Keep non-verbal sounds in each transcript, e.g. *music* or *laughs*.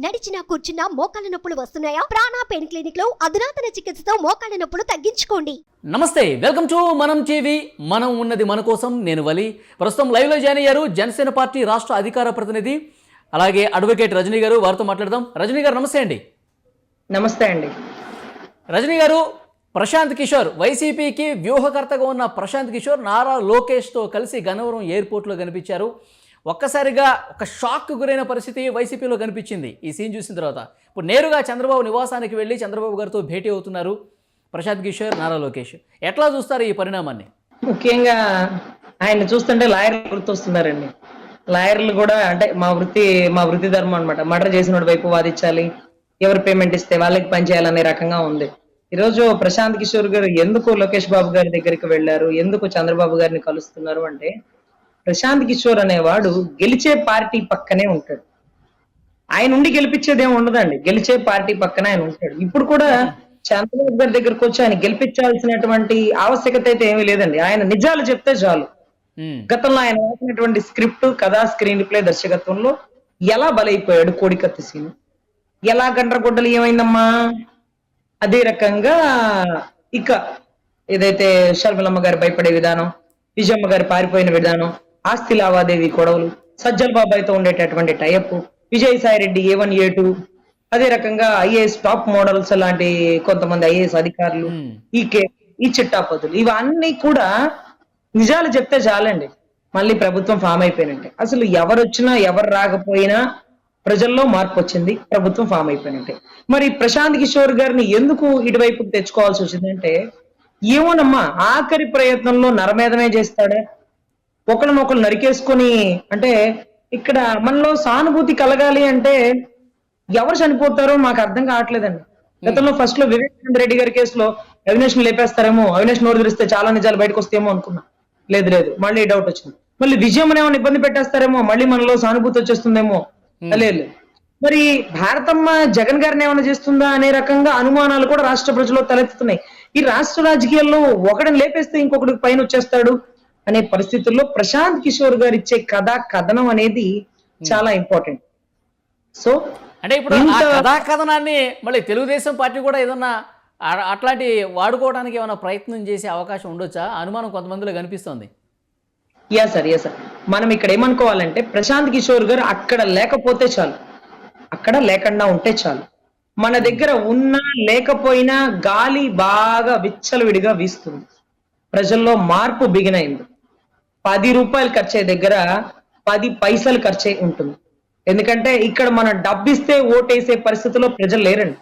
నడిచినా కూర్చున్నా మోకాళ్ళ నొప్పులు వస్తున్నాయా? ప్రాణా పెయిన్ క్లినిక్లో అధునాతన చికిత్సతో మోకాళ్ళ నొప్పులు తగ్గించుకోండి. నమస్తే వెల్కమ్ టు మనం టీవీ. మనం ఉన్నది మన కోసం నేను వలి. ప్రస్తుతం లైవ్లో జాయిన్ అయ్యారు జనసేన పార్టీ రాష్ట్ర అధికార ప్రతినిధి అలాగే అడ్వకేట్ రజనీ గారు వారితో మాట్లాడదాం. రజనీ గారు నమస్తే అండి. నమస్తే అండి. రజనీ గారు ప్రశాంత్ కిషోర్ వైసీపీకి వ్యూహకర్తగా ఉన్న ప్రశాంత్ కిషోర్ నారా లోకేష్తో కలిసి గన్నవరం ఎయిర్పోర్ట్లో కనిపించారు. ఒక్కసారిగా ఒక షాక్ గురైన పరిస్థితి వైసీపీలో కనిపించింది. ఈ సీన్ చూసిన తర్వాత ఇప్పుడు నేరుగా చంద్రబాబు నివాసానికి వెళ్ళి చంద్రబాబు గారితో భేటీ అవుతున్నారు ప్రశాంత్ కిషోర్ నారా లోకేష్. ఎట్లా చూస్తారు ఈ పరిణామాన్ని? ముఖ్యంగా ఆయన చూస్తుంటే లాయర్లు గుర్తొస్తున్నారండి. లాయర్లు కూడా అంటే మా వృత్తి మా వృత్తి ధర్మం అనమాట మర్డర్ చేసిన వైపు వాదించాలి ఎవరు పేమెంట్ ఇస్తే వాళ్ళకి పనిచేయాలనే రకంగా ఉంది. ఈరోజు ప్రశాంత్ కిషోర్ గారు ఎందుకు లోకేష్ బాబు గారి దగ్గరికి వెళ్ళారు? ఎందుకు చంద్రబాబు గారిని కలుస్తున్నారు అంటే ప్రశాంత్ కిషోర్ అనేవాడు గెలిచే పార్టీ పక్కనే ఉంటాడు. ఆయన ఉండి గెలిపించేది ఏమి ఉండదండి. గెలిచే పార్టీ పక్కన ఆయన ఉంటాడు. ఇప్పుడు కూడా చంద్రబాబు గారి దగ్గరకు వచ్చి ఆయన గెలిపించాల్సినటువంటి ఆవశ్యకత అయితే ఏమీ లేదండి. ఆయన నిజాలు చెప్తే చాలు. గతంలో ఆయన రాసినటువంటి స్క్రిప్ట్ కథా స్క్రీన్ ప్లే దర్శకత్వంలో ఎలా బలైపోయాడు కోడికత్తి సీను? ఎలా గండ్రగొడ్డలు ఏమైందమ్మా? అదే రకంగా ఇక ఏదైతే షర్మిలమ్మ గారు భయపడే విధానం విజయమ్మ గారు పారిపోయిన విధానం ఆస్తి లావాదేవీ గొడవలు సజ్జల్ బాబాయ్తో ఉండేటటువంటి type Vijayasai Reddy A one A two అదే రకంగా ఐఏఎస్ టాప్ మోడల్స్ లాంటి కొంతమంది ఐఏఎస్ అధికారులు ఉమ్, ఈ కే ఈ చిట్టాపదులు ఇవన్నీ కూడా నిజాలు చెప్తే చాలండి. మళ్ళీ ప్రభుత్వం ఫామ్ అయిపోయినట్టే. అసలు ఎవరు వచ్చినా ఎవరు రాకపోయినా ప్రజల్లో మార్పు వచ్చింది ప్రభుత్వం ఫామ్ అయిపోయినట్టే. మరి ప్రశాంత్ కిషోర్ గారిని ఎందుకు ఇటువైపు తెచ్చుకోవాల్సి వచ్చిందంటే ఏమోనమ్మా ఆఖరి ప్రయత్నంలో నరమేధమే చేస్తాడా. ఒకరినొకరు నరికేసుకొని అంటే ఇక్కడ మనలో సానుభూతి కలగాలి అంటే ఎవరు చనిపోతారో మాకు అర్థం కావట్లేదండి. గతంలో ఫస్ట్లో వివేకానంద రెడ్డి గారి కేసులో అవినాష్ లేపేస్తారేమో అవినాష్ నోరు తెరిస్తే చాలా నిజాలు బయటకు వస్తేమో అనుకున్నా. లేదు లేదు. మళ్ళీ డౌట్ వచ్చింది. మళ్ళీ విజయం ఏమైనా ఇబ్బంది పెట్టేస్తారేమో మళ్ళీ మనలో సానుభూతి వచ్చేస్తుందేమో. లేదు. మరి భారతమ్మ జగన్ గారిని ఏమైనా చేస్తుందా అనే రకంగా అనుమానాలు కూడా రాష్ట్ర ప్రజల్లో తలెత్తుతున్నాయి. ఈ రాష్ట్ర రాజకీయాల్లో ఒకడిని లేపేస్తే ఇంకొకటికి పైన వచ్చేస్తాడు. అనే పరిస్థితుల్లో ప్రశాంత్ కిషోర్ గారు ఇచ్చే కథ కథనం అనేది చాలా ఇంపార్టెంట్. సో అంటే ఇప్పుడు కథా కథనాన్ని మళ్ళీ తెలుగుదేశం పార్టీ కూడా ఏదన్నా అట్లాంటి వాడుకోవడానికి ఏమైనా ప్రయత్నం చేసే అవకాశం ఉండొచ్చా? అనుమానం కొంతమందిలో కనిపిస్తోంది. Yeah sir yeah sir. మనం ఇక్కడ ఏమనుకోవాలంటే ప్రశాంత్ కిషోర్ గారు అక్కడ లేకపోతే చాలు. అక్కడ లేకుండా ఉంటే చాలు. మన దగ్గర ఉన్నా లేకపోయినా గాలి బాగా విచ్చలవిడిగా వీస్తుంది. ప్రజల్లో మార్పు బిగినైంది. పది రూపాయలు ఖర్చే దగ్గర పది పైసలు ఖర్చే ఉంటుంది. ఎందుకంటే ఇక్కడ మనం డబ్బిస్తే ఓటేసే పరిస్థితిలో ప్రజలు లేరండి.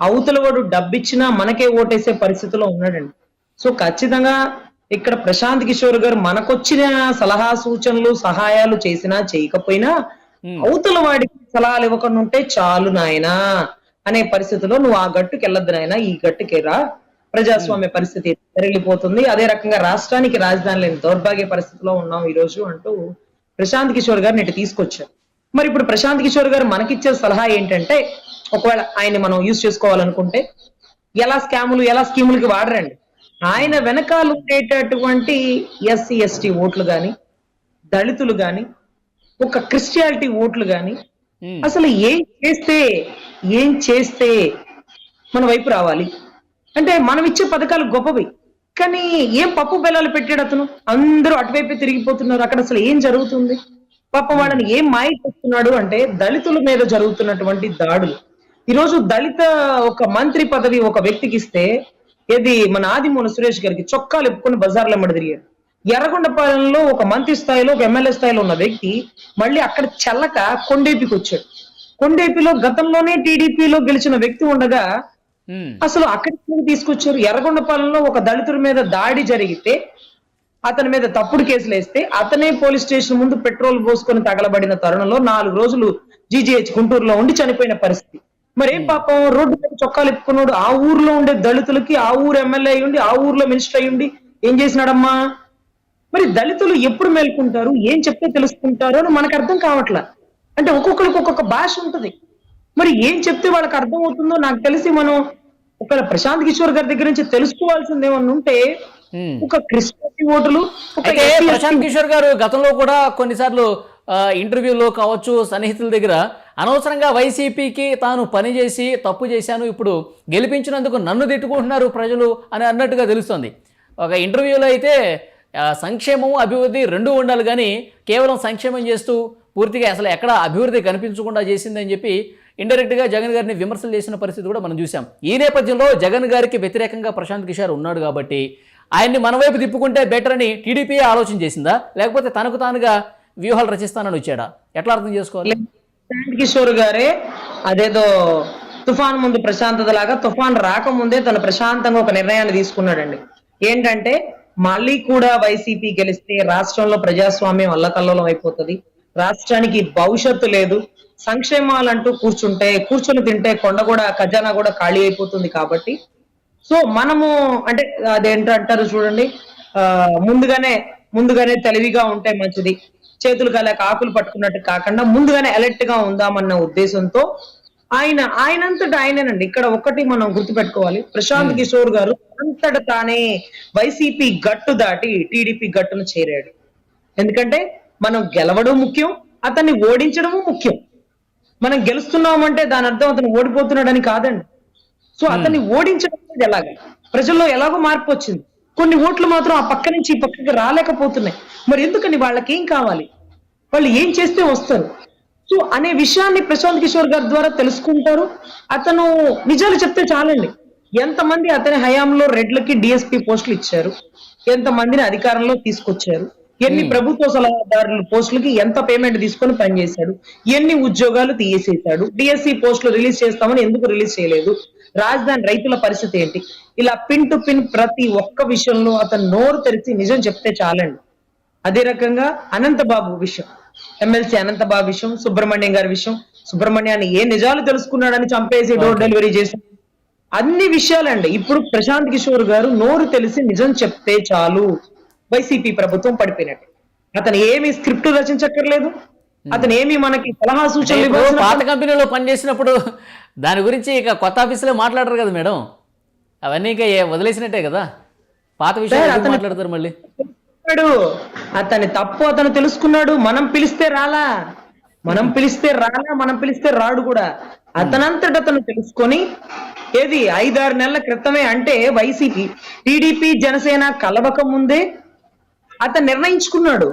అవతల వాడు డబ్బిచ్చినా మనకే ఓటేసే పరిస్థితిలో ఉన్నాడండి. సో ఖచ్చితంగా ఇక్కడ ప్రశాంత్ కిషోర్ గారు మనకొచ్చిన సలహా సూచనలు సహాయాలు చేసినా చేయకపోయినా అవతల వాడికి సలహాలు ఇవ్వకుండా ఉంటే చాలు నాయనా అనే పరిస్థితిలో నువ్వు ఆ గట్టుకి వెళ్ళొద్దు నాయనా ఈ గట్టుకి రా ప్రజాస్వామ్య పరిస్థితి పెరిగిపోతుంది. అదే రకంగా రాష్ట్రానికి రాజధాని లేని దౌర్భాగ్య పరిస్థితిలో ఉన్నాం ఈ రోజు అంటూ ప్రశాంత్ కిషోర్ గారిని ఇటు తీసుకొచ్చారు. మరి ఇప్పుడు ప్రశాంత్ కిషోర్ గారు మనకిచ్చే సలహా ఏంటంటే ఒకవేళ ఆయన్ని మనం యూజ్ చేసుకోవాలనుకుంటే ఎలా స్కాములు ఎలా స్కీములకి వాడరండి. ఆయన వెనకాల ఉండేటటువంటి ఎస్సీ ఎస్టీ ఓట్లు గాని దళితులు గాని ఒక క్రిస్టియాలిటీ ఓట్లు ఉమ్, అసలు ఏం చేస్తే ఏం చేస్తే మన వైపు రావాలి? అంటే మనం ఇచ్చే పథకాలు గొప్పవి. కానీ ఏం పప్పు బెల్లాలు పెట్టాడు అతను? అందరూ అటువైపే తిరిగిపోతున్నారు. అక్కడ అసలు ఏం జరుగుతుంది? పాపం వాళ్ళని ఏం మాయ చేస్తున్నాడు అంటే దళితుల మీద జరుగుతున్నటువంటి దాడులు. ఈరోజు దళిత ఒక మంత్రి పదవి ఒక వ్యక్తికి ఇస్తే ఏది మన ఆదిమూల సురేష్ గారికి చొక్కాలు ఎప్పుకొని బజార్లో ఎమ్మడి ఎర్రగొండపాలెంలో ఒక మంత్రి స్థాయిలో ఒక ఎమ్మెల్యే స్థాయిలో ఉన్న వ్యక్తి మళ్ళీ అక్కడ చల్లక కొండేపికి వచ్చాడు. కొండేపిలో గతంలోనే టీడీపీలో గెలిచిన వ్యక్తి ఉండగా అసలు అక్కడికి తీసుకొచ్చారు. ఎర్రగొండపాలెంలో ఒక దళితుడి మీద దాడి జరిగితే అతని మీద తప్పుడు కేసులు వేస్తే అతనే పోలీస్ స్టేషన్ ముందు పెట్రోల్ పోసుకొని తగలబడిన తరుణంలో నాలుగు రోజులు జీజీహెచ్ గుంటూరులో ఉండి చనిపోయిన పరిస్థితి. మరి ఏం పాపం? రోడ్డు మీద చొక్కాలు ఎప్పుకున్నాడు ఆ ఊర్లో ఉండే దళితులకి ఆ ఊరు ఎమ్మెల్యే అయ్యుండి ఆ ఊర్లో మినిస్టర్ అయ్యుండి ఏం చేసినాడమ్మా? మరి దళితులు ఎప్పుడు మేల్కుంటారు? ఏం చెప్తే తెలుసుకుంటారు అని మనకు అర్థం కావట్లా. అంటే ఒక్కొక్కరికి ఒక్కొక్క భాష ఉంటది. మరి ఏం చెప్తే వాళ్ళకి అర్థం అవుతుందో నాకు తెలిసి మనం ఒకవేళ ప్రశాంత్ కిషోర్ గారి దగ్గర నుంచి తెలుసుకోవాల్సింది ఏమన్నా ఉంటే. ఒక క్రిస్టియన్ ఓటులు ప్రశాంత్ కిషోర్ గారు గతంలో కూడా కొన్నిసార్లు ఇంటర్వ్యూలో కావచ్చు సన్నిహితుల దగ్గర అనవసరంగా వైసీపీకి తాను పనిచేసి తప్పు చేశాను ఇప్పుడు గెలిపించినందుకు నన్ను తిట్టుకుంటున్నారు ప్రజలు అని అన్నట్టుగా తెలుస్తోంది ఒక ఇంటర్వ్యూలో అయితే సంక్షేమం అభివృద్ధి రెండూ ఉండాలి కానీ కేవలం సంక్షేమం చేస్తూ పూర్తిగా అసలు ఎక్కడ అభివృద్ధి కనిపించకుండా చేసిందని చెప్పి ఇండైరెక్ట్గా జగన్ గారిని విమర్శలు చేసిన పరిస్థితి కూడా మనం చూసాం ఈ నేపథ్యంలో జగన్ గారికి వ్యతిరేకంగా ప్రశాంత్ కిషోర్ ఉన్నాడు కాబట్టి ఆయన్ని మన వైపు తిప్పుకుంటే బెటర్ అని టీడీపీ ఆలోచన చేసిందా? లేకపోతే తనకు తానుగా వ్యూహాలు రచిస్తానని వచ్చాడా? ఎట్లా అర్థం చేసుకోవాలి? ప్రశాంత్ కిషోర్ గారే అదేదో తుఫాన్ ముందు ప్రశాంతత లాగా తుఫాన్ రాకముందే తను ప్రశాంతంగా ఒక నిర్ణయాన్ని తీసుకున్నాడండి. ఏంటంటే మళ్ళీ కూడా వైసీపీ గెలిస్తే రాష్ట్రంలో ప్రజాస్వామ్యం అల్లకల్లోలం అయిపోతుంది. రాష్ట్రానికి భవిష్యత్తు లేదు. సంక్షేమాలంటూ కూర్చుంటే కూర్చొని తింటే కొండ కూడా ఖజానా కూడా ఖాళీ అయిపోతుంది కాబట్టి. సో మనము అంటే అదేంటంటారు చూడండి. ఆ ముందుగానే ముందుగానే తెలివిగా ఉంటే మంచిది. చేతులు కలక ఆకులు పట్టుకున్నట్టు కాకుండా ముందుగానే అలర్ట్గా ఉందామన్న ఉద్దేశంతో ఆయన ఆయనంతటా ఆయనేనండి. ఇక్కడ ఒక్కటి మనం గుర్తుపెట్టుకోవాలి. ప్రశాంత్ కిషోర్ గారు అంతట తానే వైసీపీ గట్టు దాటి టీడీపీ గట్టును చేరాడు. ఎందుకంటే మనం గెలవడం ముఖ్యం అతన్ని ఓడించడము ముఖ్యం. మనం గెలుస్తున్నామంటే దాని అర్థం అతను ఓడిపోతున్నాడని కాదండి. సో అతన్ని ఓడించడం ఎలాగ? ప్రజల్లో ఎలాగో మార్పు వచ్చింది. కొన్ని ఓట్లు మాత్రం ఆ పక్క నుంచి ఈ పక్కకి రాలేకపోతున్నాయి. మరి ఎందుకని వాళ్ళకి ఏం కావాలి? వాళ్ళు ఏం చేస్తే వస్తారు? సో అనే విషయాన్ని ప్రశాంత్ కిషోర్ గారి ద్వారా తెలుసుకుంటారు. అతను నిజాలు చెప్తే చాలండి. ఎంతమంది అతని హయాంలో రెడ్లకి డిఎస్పీ పోస్టులు ఇచ్చారు? ఎంతమందిని అధికారంలో తీసుకొచ్చారు? ఎన్ని ప్రభుత్వ సలహాదారుల పోస్టులకి ఎంత పేమెంట్ తీసుకొని పనిచేశాడు? ఎన్ని ఉద్యోగాలు తీసేశాడు? డిఎస్సి పోస్టులు రిలీజ్ చేస్తామని ఎందుకు రిలీజ్ చేయలేదు? రాజధాని రైతుల పరిస్థితి ఏంటి? ఇలా పిన్ టు పిన్ ప్రతి ఒక్క విషయంలో అతను నోరు తెరిచి నిజం చెప్తే చాలండి. అదే రకంగా అనంతబాబు విషయం. ఎమ్మెల్సీ అనంతబాబు విషయం సుబ్రహ్మణ్యం గారి విషయం. సుబ్రహ్మణ్యాన్ని ఏ నిజాలు తెలుసుకున్నాడని చంపేసి డోర్ డెలివరీ చేసి అన్ని విషయాలండి. ఇప్పుడు ప్రశాంత్ కిషోర్ గారు నోరు తెలిసి నిజం చెప్తే చాలు. వైసీపీ ప్రభుత్వం పడిపోయినట్టు. అతను ఏమి స్క్రిప్ట్ రచించక్కర్లేదు. అతను ఏమి మనకి సలహా సూచనలు పాత కంపెనీలో పనిచేసినప్పుడు దాని గురించి ఇక కొత్త ఆఫీసులో మాట్లాడరు కదా మేడం. అవన్నీ ఇక వదిలేసినట్టే కదా. పాత విషయాలు మాట్లాడతారు మళ్ళీ? అతని తప్పు అతను తెలుసుకున్నాడు. మనం పిలిస్తే రాలా. మనం పిలిస్తే రాలా మనం పిలిస్తే రాడు కూడా. అతనంతట అతను తెలుసుకొని ఏది ఐదారు నెలల క్రితమే అంటే వైసీపీ టీడీపీ జనసేన కలవక ముందే అతను నిర్ణయించుకున్నాడు.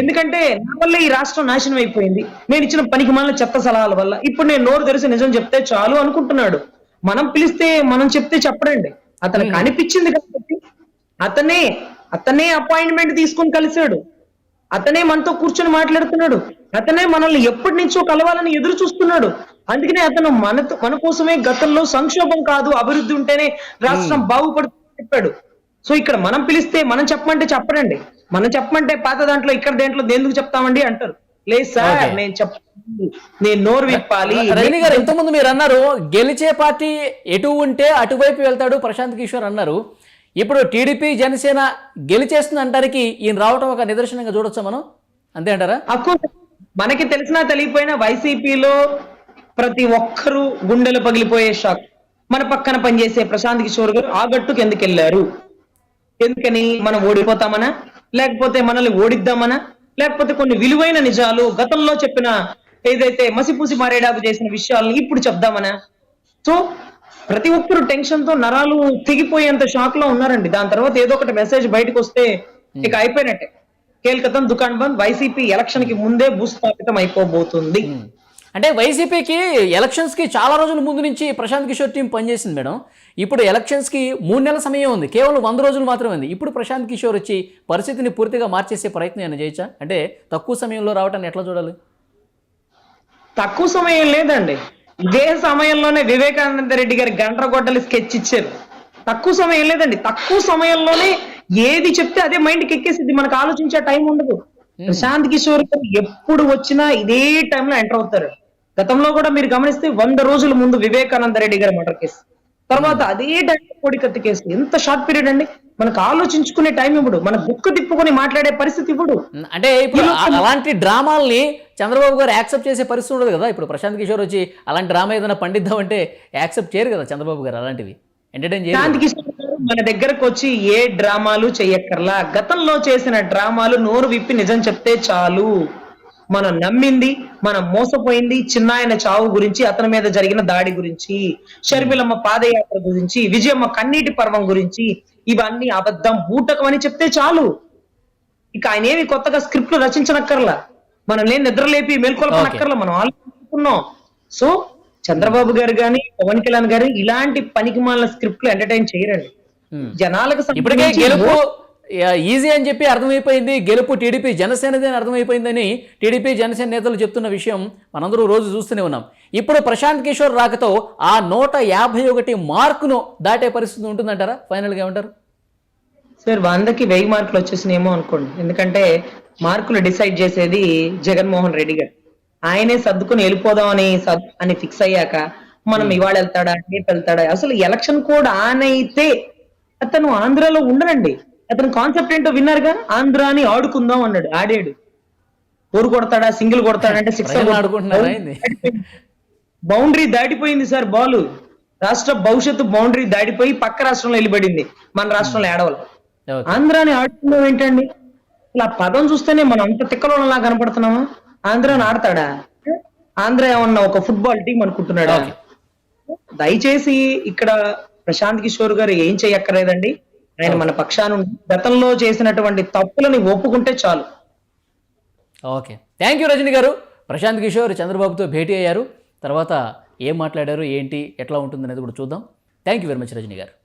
ఎందుకంటే నా వల్ల ఈ రాష్ట్రం నాశనం అయిపోయింది. నేను ఇచ్చిన పనికి మాలిన చెత్త సలహాల వల్ల. ఇప్పుడు నేను నోరు తెరిచి నిజం చెప్తే చాలు అనుకుంటున్నాడు. మనం పిలిస్తే మనం చెప్తే చెప్పడండి. అతనికి అనిపించింది కాబట్టి అతనే అతనే అపాయింట్మెంట్ తీసుకొని కలిశాడు. అతనే మనతో కూర్చొని మాట్లాడుతున్నాడు. అతనే మనల్ని ఎప్పటి నుంచో కలవాలని ఎదురు చూస్తున్నాడు. అందుకనే అతను మనతో మన కోసమే గతంలో సంక్షోభం కాదు అభివృద్ధి ఉంటేనే రాష్ట్రం బాగుపడుతుందని చెప్పాడు. సో ఇక్కడ మనం పిలిస్తే మనం చెప్పమంటే చెప్పడండి. మనం చెప్పమంటే పాత దాంట్లో ఇక్కడ దేంట్లో దేనికి చెప్తామండి అంటారు. లేదు సార్. నేను చెప్ప నేను నోరు విప్పాలి. రజనీ గారు ఇంతకుముందు మీరు అన్నారు గెలిచే పార్టీ ఎటు ఉంటే అటువైపు వెళ్తాడు ప్రశాంత్ కిషోర్ అన్నారు. ఇప్పుడు టీడీపీ జనసేన గెలిచేస్తుంది అంటానికి ఈయన రావటం ఒక నిదర్శనంగా చూడొచ్చా మనం? అంతే అంటారా? మనకి తెలిసినా తెలియపోయినా వైసీపీలో ప్రతి ఒక్కరూ గుండెలు పగిలిపోయే షాక్. మన పక్కన పనిచేసే ప్రశాంత్ కిషోర్ గారు ఆ గట్టుకు ఎందుకు వెళ్ళారు? ఎందుకని మనం ఓడిపోతామనా? లేకపోతే మనల్ని ఓడిద్దామనా? లేకపోతే కొన్ని విలువైన నిజాలు గతంలో చెప్పిన ఏదైతే మసిపూసి మారేడాకు చేసిన విషయాలను ఇప్పుడు చెప్దామనా? సో ప్రతి ఒక్కరు టెన్షన్తో నరాలు తెగిపోయేంత షాక్లో ఉన్నారండి. దాని తర్వాత ఏదో ఒకటి మెసేజ్ బయటకు వస్తే ఇక అయిపోయినట్టే. కేల్కతం దుకాణ్ బంద్ వైసీపీ ఎలక్షన్కి ముందే భూస్థాపితం అయిపోబోతుంది. అంటే వైసీపీకి ఎలక్షన్స్కి చాలా రోజుల ముందు నుంచి ప్రశాంత్ కిషోర్ టీం పనిచేసింది మేడం. ఇప్పుడు ఎలక్షన్స్కి మూడు నెలల సమయం ఉంది. కేవలం వంద రోజులు మాత్రమే ఉంది. ఇప్పుడు ప్రశాంత్ కిషోర్ వచ్చి పరిస్థితిని పూర్తిగా మార్చేసే ప్రయత్నం ఏమైనా చేయొచ్చా? అంటే తక్కువ సమయంలో రావటాన్ని ఎట్లా చూడాలి? తక్కువ సమయం లేదండి. ఇదే సమయంలోనే వివేకానంద రెడ్డి గారి గంటల గొడ్డలి స్కెచ్ ఇచ్చారు. తక్కువ సమయం లేదండి. తక్కువ సమయంలోనే ఏది చెప్తే అదే మైండ్కి ఎక్కేసింది మనకు ఆలోచించే టైం ఉండదు. ప్రశాంత్ కిషోర్ గారు ఎప్పుడు వచ్చినా ఇదే టైంలో ఎంటర్ అవుతారు. గతంలో కూడా మీరు గమనిస్తే వంద రోజుల ముందు వివేకానంద రెడ్డి గారి మర్డర్ కేసు. తర్వాత అదే టైంలో కోడికత్తి కేసు. ఎంత షార్ట్ పీరియడ్ అండి? మనకు ఆలోచించుకునే టైం ఇప్పుడు మన బుక్క తిప్పుకొని మాట్లాడే పరిస్థితి ఇప్పుడు అంటే ఇప్పుడు అలాంటి డ్రామాల్ని చంద్రబాబు గారు యాక్సెప్ట్ చేసే పరిస్థితి ఉండదు కదా? ఇప్పుడు ప్రశాంత్ కిషోర్ వచ్చి అలాంటి డ్రామా ఏదైనా పండిద్దామంటే యాక్సెప్ట్ చేయరు కదా చంద్రబాబు గారు అలాంటివి? ఎంటర్టైన్ చేయరు శాంతి కిషోర్ గారు మన దగ్గరకు వచ్చి ఏ డ్రామాలు చెయ్యక్కర్లా గతంలో చేసిన డ్రామాలు నోరు విప్పి నిజం చెప్తే చాలు. మనం నమ్మింది మనం మోసపోయింది చిన్నాయన చావు గురించి అతని మీద జరిగిన దాడి గురించి షర్మిలమ్మ పాదయాత్ర గురించి విజయమ్మ కన్నీటి పర్వం గురించి ఇవన్నీ అబద్ధం బూటకం అని చెప్తే చాలు. ఇక ఆయన ఏమి కొత్తగా స్క్రిప్ట్ రచించనక్కర్లా. మనం నేను నిద్రలేపి మేల్కొల్పనక్కర్లా. మనం ఆలోచించుకున్నాం సో చంద్రబాబు గారు గాని పవన్ కళ్యాణ్ గారు ఇలాంటి పనికి మాలిన స్క్రిప్ట్లు ఎంటర్టైన్ చేయరండి. జనాలకు ఇప్పటికే గెలుపు ఈజీ అని చెప్పి అర్థమైపోయింది. గెలుపు టీడీపీ జనసేనది అని అర్థమైపోయిందని టీడీపీ జనసేన నేతలు చెప్తున్న విషయం మనందరూ రోజు చూస్తూనే ఉన్నాం. ఇప్పుడు ప్రశాంత్ కిషోర్ రాకతో ఆ నూట యాభై ఒకటి మార్కును దాటే పరిస్థితి ఉంటుందంటారా? ఫైనల్గా ఏమంటారు? సార్ వందకి వెయ్యి మార్కులు వచ్చేసినేమో అనుకోండి. ఎందుకంటే మార్కులు డిసైడ్ చేసేది జగన్మోహన్ రెడ్డి గారు. ఆయనే సర్దుకుని వెళ్ళిపోదాం అని అని ఫిక్స్ అయ్యాక మనం ఇవాళ వెళ్తాడా రేపు వెళ్తాడా? అసలు ఎలక్షన్ కోడ్ ఆన్ అయితే అతను ఆంధ్రాలో ఉండరండి అతను కాన్సెప్ట్ ఏంటో విన్నారుగా? ఆంధ్రాని ఆడుకుందాం అన్నాడు ఆడాడు. ఊరు కొడతాడా సింగిల్ కొడతాడంటే సిక్స్? *laughs* బౌండరీ దాటిపోయింది సార్ బాల్. రాష్ట్ర భవిష్యత్తు బౌండరీ దాటిపోయి పక్క రాష్ట్రంలో వెళ్ళిపడింది. మన రాష్ట్రంలో ఏడవల ఓకే. ఆంధ్రాని ఆడుతున్నాం ఏంటండి? ఆ పదం చూస్తేనే మనం అంత తిక్కలోలా కనపడుతున్నామా? ఆంధ్రాని ఆడతాడా? ఆంధ్ర ఏమన్నా ఒక ఫుట్బాల్ టీం అనుకుంటున్నాడా. దయచేసి ఇక్కడ ప్రశాంత్ కిషోర్ గారు ఏం చేయక్కర్లేదండి. ఆయన మన పక్షాన గతంలో చేసినటువంటి తప్పులని ఒప్పుకుంటే చాలు. ఓకే. థ్యాంక్ యూ రజని గారు. ప్రశాంత్ కిషోర్ చంద్రబాబుతో భేటీ అయ్యారు. తర్వాత ఏం మాట్లాడారు ఏంటి ఎట్లా ఉంటుంది అనేది కూడా చూద్దాం. Thank you very much Rajani garu.